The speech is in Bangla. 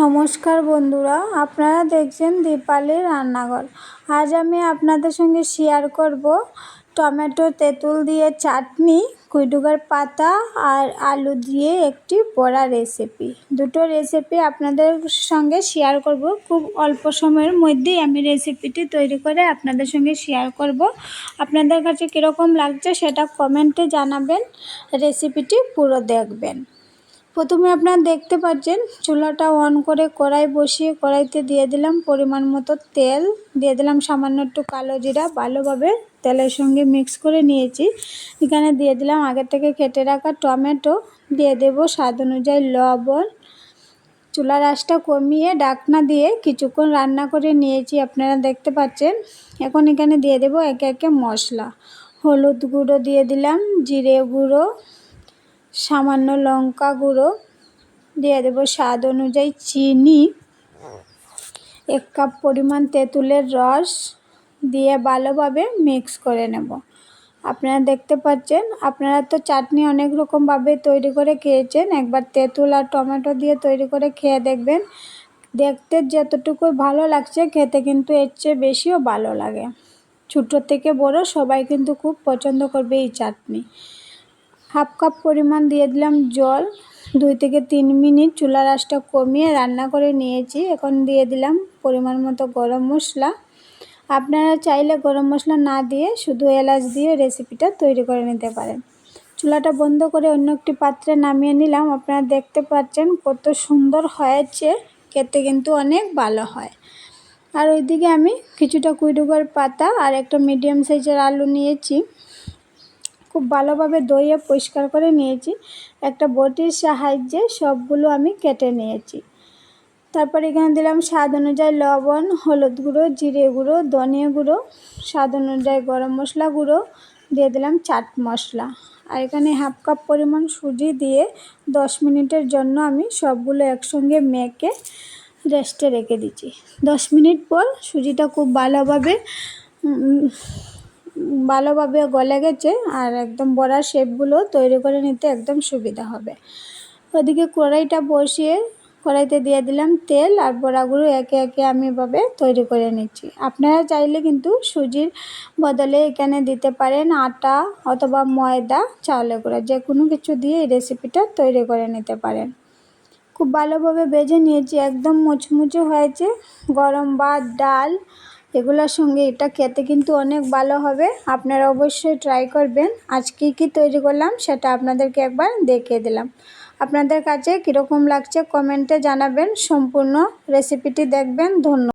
নমস্কার বন্ধুরা, আপনারা দেখছেন দীপালি রান্নাঘর। আজ আমি আপনাদের সঙ্গে শেয়ার করব টমেটো, তেঁতুল দিয়ে চাটনি, কুইডুগার পাতা আর আলু দিয়ে একটি বড়া রেসিপি দুটো রেসিপি আপনাদের সঙ্গে শেয়ার করব। খুব অল্প সময়ের মধ্যেই আমি রেসিপিটি তৈরি করে আপনাদের সঙ্গে শেয়ার করব। আপনাদের কাছে কীরকম লাগছে সেটা কমেন্টে জানাবেন রেসিপিটি পুরো দেখবেন। প্রথমে আপনারা দেখতে পাচ্ছেন, চুলাটা অন করে কড়াই বসিয়ে কড়াইতে দিয়ে দিলাম পরিমাণ মতো তেল। দিয়ে দিলাম সামান্য একটু কালো জিরা, ভালোভাবে তেলের সঙ্গে মিক্স করে নিয়েছি। এখানে দিয়ে দিলাম আগে থেকে কেটে রাখা টমেটো। দিয়ে দেব স্বাদ অনুযায়ী লবণ। চুলার আঁচটা কমিয়ে ডাকনা দিয়ে কিছুক্ষণ রান্না করে নিয়েছি, আপনারা দেখতে পাচ্ছেন। এখন এখানে দিয়ে দেব একে একে মশলা। হলুদ গুঁড়ো দিয়ে দিলাম, জিরে গুঁড়ো। সামান্য লঙ্কা গুঁড়ো দিয়ে দেব স্বাদ অনুযায়ী চিনি। এক কাপ পরিমাণ তেঁতুলের রস দিয়ে ভালোভাবে মিক্স করে নেব। আপনারা দেখতে পাচ্ছেন, আপনারা তো চাটনি অনেক রকমভাবে তৈরি করে খেয়েছেন। একবার তেঁতুল আর টমেটো দিয়ে তৈরি করে খেয়ে দেখবেন। দেখতে যতটুকু ভালো লাগছে, খেতে কিন্তু এর চেয়ে বেশিও ভালো লাগে। ছোটো থেকে বড় সবাই কিন্তু খুব পছন্দ করবে এই চাটনি। হাফ কাপ পরিমাণ দিয়ে দিলাম জল, দুই থেকে তিন মিনিট চুলার আঁচটা কমিয়ে রান্না করে নিয়েছি। এখন দিয়ে দিলাম পরিমাণ মতো গরম মশলা। আপনারা চাইলে গরম মশলা না দিয়ে শুধু এলাচ দিয়ে রেসিপিটা তৈরি করে নিতে পারেন। চুলাটা বন্ধ করে অন্য একটি পাত্রে নামিয়ে নিলাম। আপনারা দেখতে পাচ্ছেন কত সুন্দর হয়েছে, খেতে কিন্তু অনেক ভালো হয়। আর ওইদিকে আমি কিছুটা কুইডুগার পাতা আর একটা মিডিয়াম সাইজের আলু নিয়েছি। খুব ভালোভাবে দইয়ে পরিষ্কার করে নিয়েছি। একটা বটির সাহায্যে সবগুলো আমি কেটে নিয়েছি। তারপর এখানে দিলাম স্বাদ অনুযায়ী লবণ, হলুদ গুঁড়ো, জিরে গুঁড়ো, ধনিয়া গুঁড়ো, স্বাদ অনুযায়ী গরম মশলা গুঁড়ো, দিয়ে দিলাম চাট মশলা। আর এখানে হাফ কাপ পরিমাণ সুজি দিয়ে দশ মিনিটের জন্য আমি সবগুলো একসঙ্গে মেখে রেস্টে রেখে দিচ্ছি। দশ মিনিট পর সুজিটা খুব ভালোভাবে ভালোভাবে গলে গেছে আর একদম বড়া শেপগুলো তৈরি করে নিতে একদম সুবিধা হবে। ওদিকে কড়াইটা বসিয়ে কড়াইতে দিয়ে দিলাম তেল আর বড়াগুলো একে একে আমি এভাবে তৈরি করে নিচ্ছি। আপনারা চাইলে কিন্তু সুজির বদলে এখানে দিতে পারেন আটা অথবা ময়দা চাউলে গুঁড়া যে কোনো কিছু দিয়ে এই রেসিপিটা তৈরি করে নিতে পারেন। খুব ভালোভাবে বেজে নিয়েছি, একদম মুচমুচে হয়েছে। গরম ভাত, ডাল এগুলোর সঙ্গে এটা খেতে কিন্তু অনেক ভালো হবে। আপনারা অবশ্যই ট্রাই করবেন। আজ কী কী তৈরি করলাম সেটা আপনাদেরকে একবার দেখিয়ে দিলাম। আপনাদের কাছে কীরকম লাগছে কমেন্টে জানাবেন। সম্পূর্ণ রেসিপিটি দেখবেন। ধন্যবাদ